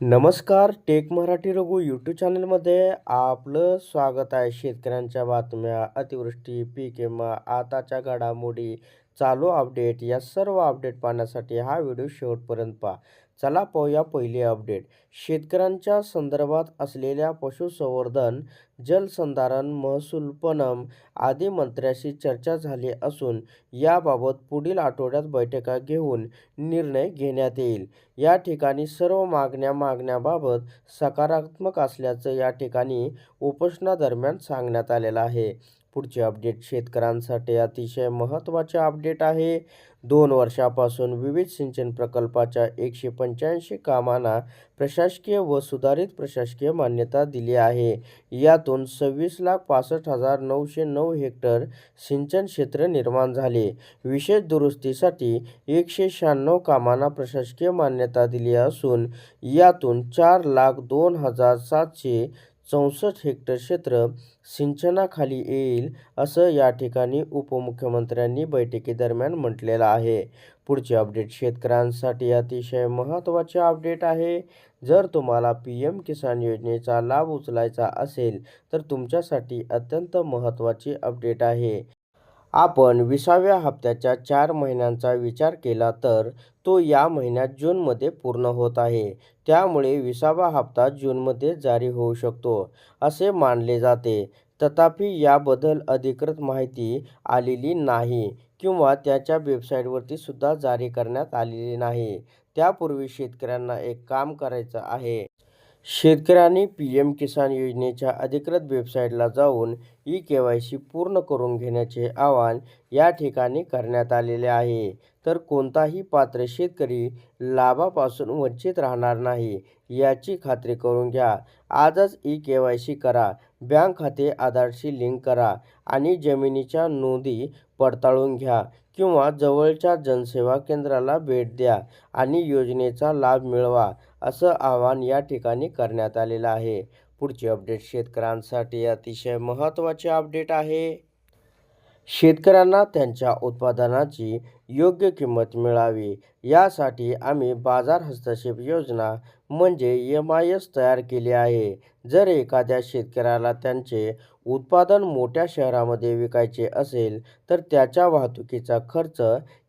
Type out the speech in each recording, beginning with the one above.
नमस्कार take Marathi Raghu YouTube चॅनलमध्ये आपलं स्वागत आहे. शेतकऱ्यांच्या बातम्या अतिवृष्टी पीक विमा आताच्या घडामोडी चालू अपडेट या सर्व अपडेट पाहण्यासाठी हा व्हिडिओ शेवटपर्यंत पहा. चला पाहूया पहिले अपडेट. शेतकऱ्यांच्या संदर्भात असलेल्या पशुसंवर्धन जलसंधारण महसूल पणम आदी मंत्र्याशी चर्चा झाली असून याबाबत पुढील आठवड्यात बैठका घेऊन निर्णय घेण्यात येईल. या ठिकाणी सर्व मागण्या मागण्याबाबत सकारात्मक असल्याचं या ठिकाणी उपोषणादरम्यान सांगण्यात आलेलं आहे. पुढचे अपडेट शेतकऱ्यांसाठी अतिशय महत्त्वाचे अपडेट आहे. दोन वर्षापासून विविध सिंचन प्रकल्पाच्या एकशे पंच्याऐंशी कामांना प्रशासकीय व सुधारित प्रशासकीय मान्यता दिली आहे. यातून सव्वीस लाख पासष्ट हजार नऊशे नऊ हेक्टर सिंचन क्षेत्र निर्माण झाले. विशेष दुरुस्तीसाठी एकशे शहाण्णव कामांना प्रशासकीय मान्यता दिली असून यातून चार लाख दोन हजार सातशे चौसष्ट हेक्टर क्षेत्र सिंचनाखाली येईल असं या ठिकाणी उपमुख्यमंत्र्यांनी बैठकीदरम्यान म्हटलेलं आहे. पुढचे अपडेट शेतकऱ्यांसाठी अतिशय महत्त्वाचे अपडेट आहे. जर तुम्हाला पी एम किसान योजनेचा लाभ उचलायचा असेल तर तुमच्यासाठी अत्यंत महत्त्वाची अपडेट आहे. आपण विसाव्या हप्त्याच्या चार महिन्यांचा विचार केला तर तो या महिन्यात जूनमध्ये पूर्ण होत आहे. त्यामुळे विसावा हप्ता जूनमध्ये जारी होऊ शकतो असे मानले जाते. तथापि याबद्दल अधिकृत माहिती आलेली नाही किंवा त्याच्या वेबसाईटवरती सुद्धा जारी करण्यात आलेली नाही. त्यापूर्वी शेतकऱ्यांना एक काम करायचं आहे. शेतकऱ्यांनी पी एम किसान योजनेच्या अधिकृत वेबसाईटला जाऊन ई के वाय सी पूर्ण करून घेण्याचे आवाहन या ठिकाणी करण्यात आलेले आहे. तर कोणताही पात्र शेतकरी लाभापासून वंचित राहणार नाही याची खात्री करून घ्या. आजच ई के वाय सी करा बँक खाते आधारशी लिंक करा आणि जमिनीच्या नोंदी पडताळून घ्या किंवा जवळच्या जनसेवा केंद्राला भेट द्या आणि योजनेचा लाभ मिळवा असं आवाहन या ठिकाणी करण्यात आलेलं आहे. पुढचे अपडेट शेतकऱ्यांसाठी अतिशय महत्त्वाचे अपडेट आहे. शेतकऱ्यांना त्यांच्या उत्पादनाची योग्य किंमत मिळावी. यासाठी आम्ही बाजार हस्तक्षेप योजना म्हणजे एम आय एस तयार केली आहे. जर एखाद्या शेतकऱ्याला त्यांचे उत्पादन मोठ्या शहरामध्ये विकायचे असेल तर त्याच्या वाहतुकीचा खर्च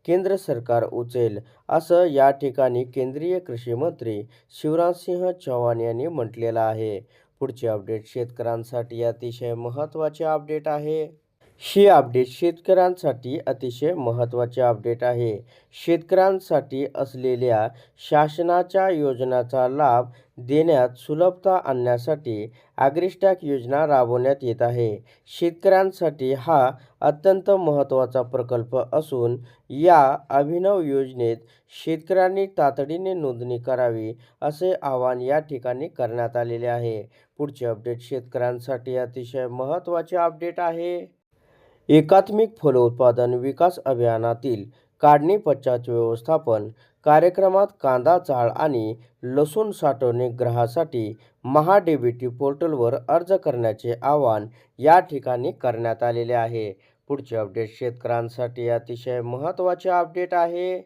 केंद्र सरकार उचेल असं या ठिकाणी केंद्रीय कृषी मंत्री शिवराजसिंह चौहान यांनी म्हटलेलं आहे. पुढचे अपडेट शेतकऱ्यांसाठी अतिशय महत्त्वाचे अपडेट आहे. ही अपडेट शेतकऱ्यांसाठी अतिशय महत्त्वाचे अपडेट आहे. शेतकऱ्यांसाठी असलेल्या शासनाच्या योजनांचा लाभ देण्यात सुलभता आणण्यासाठी ॲग्रिस्टॅक योजना राबवण्यात येत आहे. शेतकऱ्यांसाठी हा अत्यंत महत्त्वाचा प्रकल्प असून या अभिनव योजनेत शेतकऱ्यांनी तातडीने नोंदणी करावी असे आवाहन या ठिकाणी करण्यात आलेले आहे. पुढचे अपडेट शेतकऱ्यांसाठी अतिशय महत्त्वाचे अपडेट आहे. एकात्मिक फलोत्पादन विकास अभियानातील काढणी पश्चात व्यवस्थापन कार्यक्रमात कांदा चाळ आणि लसूण साठवणे ग्रहासाठी महा टी पोर्टलवर अर्ज करण्याचे आवाहन या ठिकाणी करण्यात आलेले आहे. पुढचे अपडेट शेतकऱ्यांसाठी अतिशय महत्त्वाचे अपडेट आहे.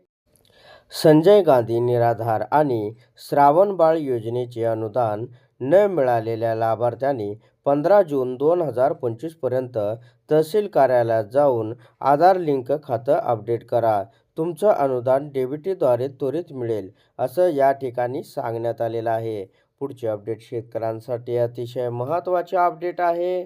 संजय गांधी निराधार आणि श्रावणबाळ योजनेचे अनुदान न मिळालेल्या लाभार्थ्यांनी पंधरा जून दोन हजार पंचवीसपर्यंत तहसील कार्यालयात जाऊन आधार लिंक खातं अपडेट करा. तुमचं अनुदान डेबिटीद्वारे त्वरित मिळेल असं या ठिकाणी सांगण्यात आलेलं आहे. पुढचे अपडेट शेतकऱ्यांसाठी अतिशय महत्त्वाचे अपडेट आहे.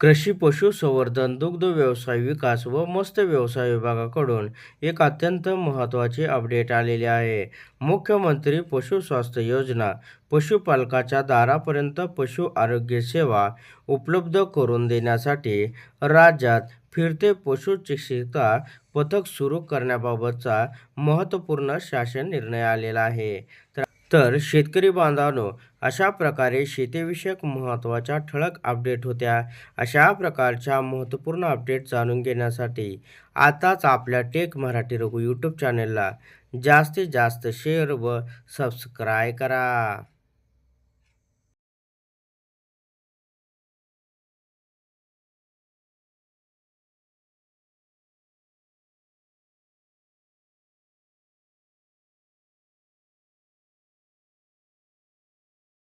कृषी पशुसंवर्धन दुग्ध व्यवसाय विकास व मत्स्य व्यवसाय विभागाकडून एक अत्यंत महत्त्वाचे अपडेट आलेले आहे. मुख्यमंत्री पशुस्वास्थ्य योजना पशुपालकाच्या दारापर्यंत पशु आरोग्य सेवा उपलब्ध करून देण्यासाठी राज्यात फिरते पशुचिकित्सा पथक सुरू करण्याबाबतचा महत्त्वपूर्ण शासन निर्णय आलेला आहे. तर तर शेतकरी बांधवांनो अशा प्रकारे शेतीविषयक महत्त्वाच्या ठळक अपडेट होत्या. अशा प्रकारच्या महत्त्वपूर्ण अपडेट जाणून घेण्यासाठी आताच आपल्या टेक मराठी रघु यूट्यूब चॅनलला जास्तीत जास्त शेअर व सबस्क्राय करा.